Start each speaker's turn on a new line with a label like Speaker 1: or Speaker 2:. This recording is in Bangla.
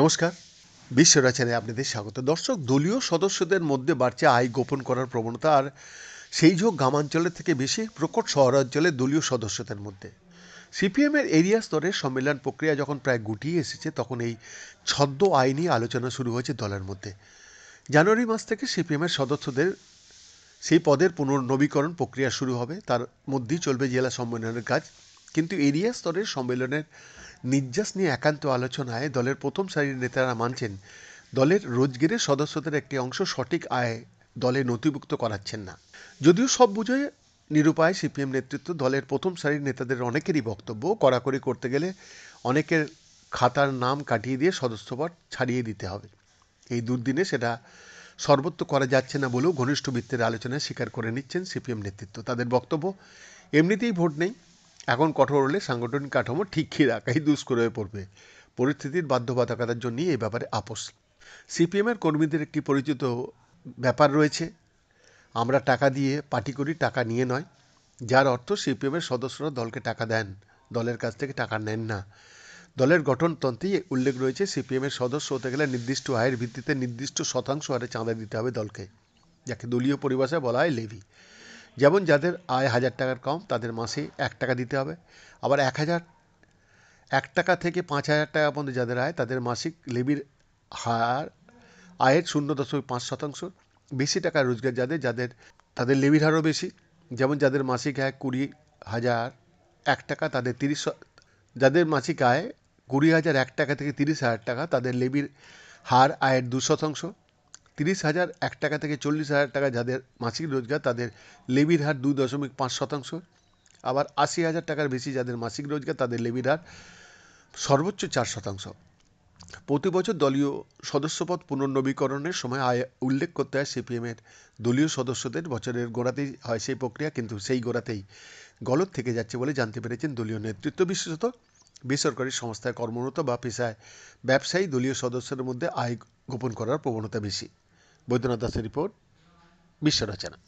Speaker 1: নমস্কার বিশ্ব আপনাদের স্বাগত। দর্শক, দলীয় সদস্যদের মধ্যে বাড়ছে আয় গোপন করার প্রবণতা আর সেই যোগ গ্রামাঞ্চলের থেকে বেশি প্রকট শহরাঞ্চলে দলীয় সদস্যদের মধ্যে। সিপিএমের এরিয়া স্তরের সম্মেলন প্রক্রিয়া যখন প্রায় গুটিয়ে এসেছে, তখন এই ছদ্ম আয় নিয়ে আলোচনা শুরু হয়েছে দলের মধ্যে। জানুয়ারি মাস থেকে সিপিএমের সদস্যদের সেই পদের পুনর্নবীকরণ প্রক্রিয়া শুরু হবে। তার মধ্যেই চলবে জেলা সম্মেলনের কাজ। কিন্তু এরিয়া স্তরের সম্মেলনের নির্যাস নিয়ে একান্ত আলোচনায় দলের প্রথম সারির নেতারা মানছেন, দলের রোজগেরের সদস্যদের একটি অংশ সঠিক আয় দলে নথিভুক্ত করাচ্ছেন না। যদিও সব বুঝে নিরুপায় সিপিএম নেতৃত্ব দলের প্রথম সারির নেতাদের অনেকেরই বক্তব্য, কড়াকড়ি করতে গেলে অনেকের খাতার নাম কাটিয়ে দিয়ে সদস্যপদ ছাড়িয়ে দিতে হবে। এই দুর্দিনে সেটা সর্বত্র করা যাচ্ছে না বলেও ঘনিষ্ঠ বৃত্তের আলোচনায় স্বীকার করে নিচ্ছেন সিপিএম নেতৃত্ব। তাদের বক্তব্য এমনিতেই ভোট নেই এখন কঠোর হলে সাংগঠনিক কাঠামো ঠিক রাখাই দুষ্কর হয়ে পড়বে। পরিস্থিতির বাধ্যবাধকতার জন্যই এই ব্যাপারে আপোষ। সিপিএমের কর্মীদের একটি পরিচিত ব্যাপার রয়েছে। আমরা টাকা দিয়ে পার্টি করি, টাকা নিয়ে নয়। যার অর্থ সিপিএমের সদস্যরা দলকে টাকা দেন, দলের কাছ থেকে টাকা নেন না। দলের গঠনতন্ত্রেই উল্লেখ রয়েছে সিপিএমের সদস্য হতে গেলে নির্দিষ্ট আয়ের ভিত্তিতে নির্দিষ্ট শতাংশ হারে চাঁদা দিতে হবে দলকে, যাকে দলীয় পরিভাষায় বলা হয় লেভি। যেমন যাদের আয় হাজার টাকার কম, তাদের মাসে এক টাকা দিতে হবে। আবার এক হাজার, এক টাকা থেকে পাঁচ হাজার টাকা পর্যন্ত যাদের আয়, তাদের মাসিক লেবির হার, আয়ের শূন্য দশমিক পাঁচ শতাংশ। বেশি টাকা রোজগার যাদের যাদের, তাদের লেবির হারও বেশি। যেমন যাদের মাসিক আয় কুড়ি হাজার, এক টাকা, তাদের তিরিশ যাদের মাসিক আয় কুড়ি হাজার, এক টাকা থেকে তিরিশ হাজার টাকা, তাদের লেবির হার, আয়ের দু শতাংশ। তিরিশ হাজার, এক টাকা থেকে চল্লিশ হাজার টাকা যাদের মাসিক রোজগার, তাদের লেবির হার দুই দশমিক পাঁচ শতাংশ। আবার আশি হাজার টাকার বেশি যাদের মাসিক রোজগার, তাদের লেবির হার সর্বোচ্চ চার শতাংশ। প্রতি বছর দলীয় সদস্যপদ পুনর্নবীকরণের সময় আয় উল্লেখ করতে হয় সিপিএমের দলীয় সদস্যদের। বছরের গোড়াতেই হয় সেই প্রক্রিয়া, কিন্তু সেই গোড়াতেই গলত থেকে যাচ্ছে বলে জানতে পেরেছেন দলীয় নেতৃত্ব বিশেষত। বেসরকারি সংস্থায় কর্মরত বা পেশায় ব্যবসায়ী দলীয় সদস্যদের মধ্যে আয় গোপন করার প্রবণতা বেশি। বৈদ্যনাথ দাসের রিপোর্ট বিশ্ব রচনা।